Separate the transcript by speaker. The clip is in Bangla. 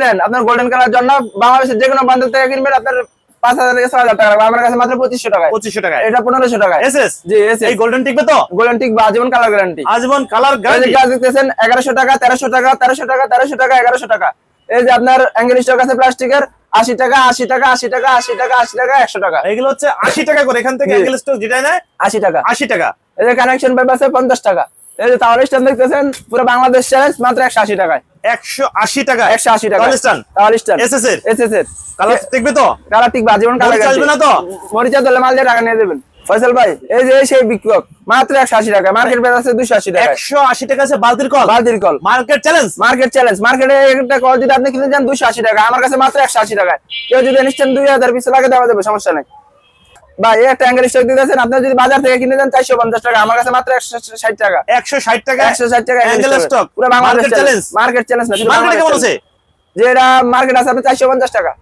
Speaker 1: দেন আপনার গোল্ডেন কালার জন্য বাংলাদেশের যে কোনো বান্ধব থেকে কিনবেন আপনার পাঁচ হাজার থেকে ছয় হাজার টাকা আমার কাছে মাত্র পঁচিশশো টাকায়।
Speaker 2: পঁচিশশো টাকায়।
Speaker 1: এটা পনেরোশো টাকায়।
Speaker 2: এসএস
Speaker 1: জি এসে
Speaker 2: এই গোল্ডেন টিকবে তো?
Speaker 1: গোল্ডেন টিক বা আজীবন কালার গ্যারান্টি
Speaker 2: আজীবন কালার গ্যারান্টি
Speaker 1: দেখতেছেন এগারোশো টাকা তেরোশো টাকা তেরোশো টাকা তেরোশো টাকা এগারোশো টাকা। এই যে আপনার অ্যাঙ্গেল স্টক আছে প্লাস্টিকের আশি টাকা আশি টাকা আশি টাকা আশি টাকা আশি টাকা একশো টাকা।
Speaker 2: এগুলো হচ্ছে আশি টাকা করে এখান থেকে। অ্যাঙ্গেল স্টক যেটা নেয়
Speaker 1: আশি টাকা।
Speaker 2: আশি টাকা।
Speaker 1: এই যে কানেকশন পাইপ আছে পঞ্চাশ টাকা। এই যে টাওয়ার স্ট্যান্ড দেখতেছেন পুরো বাংলাদেশ চ্যালেঞ্জ মাত্র টাকায়।
Speaker 2: টাকা
Speaker 1: টাকা
Speaker 2: tower stand
Speaker 1: tower stand
Speaker 2: SS এর
Speaker 1: এস এস এর
Speaker 2: কালার দেখবে তো?
Speaker 1: কালার ঠিক বা জীবন কালার
Speaker 2: মরিচ না তো?
Speaker 1: মরিচা দলে মাল দিয়ে টাকা নিয়ে দেবেন। ফয়সাল ভাই এই যে সেই মাত্র একশো আশি টাকা মার্কেট প্রাইস আছে দুশো আশি টাকা
Speaker 2: একশো আশি টাকা আছে বালতির কল?
Speaker 1: বালতির কল।
Speaker 2: মার্কেট চ্যালেঞ্জ
Speaker 1: মার্কেট চ্যালেঞ্জ মার্কেটে একটা কল যদি আপনি কিনতে চান দুশো আশি টাকা আমার কাছে মাত্র একশো আশি টাকায়। কেউ যদি নিশ্চয় দুই হাজার পিছু লাগে দেওয়া যাবে সমস্যা নেই। বা এই একটা অ্যাঙ্গেল স্টক দিতেছেন আপনি যদি বাজার থেকে কিনে দেন চারশো পঞ্চাশ টাকা আমার কাছে মাত্র একশো ষাট টাকা।
Speaker 2: একশো ষাট টাকা
Speaker 1: একশো ষাট টাকা
Speaker 2: অ্যাঙ্গেল স্টক
Speaker 1: পুরো Bangladesh
Speaker 2: market challenge
Speaker 1: market challenge না যেটা
Speaker 2: কেমন আছে?
Speaker 1: challenge। মার্কেট আছে আপনি চারশো পঞ্চাশ টাকা।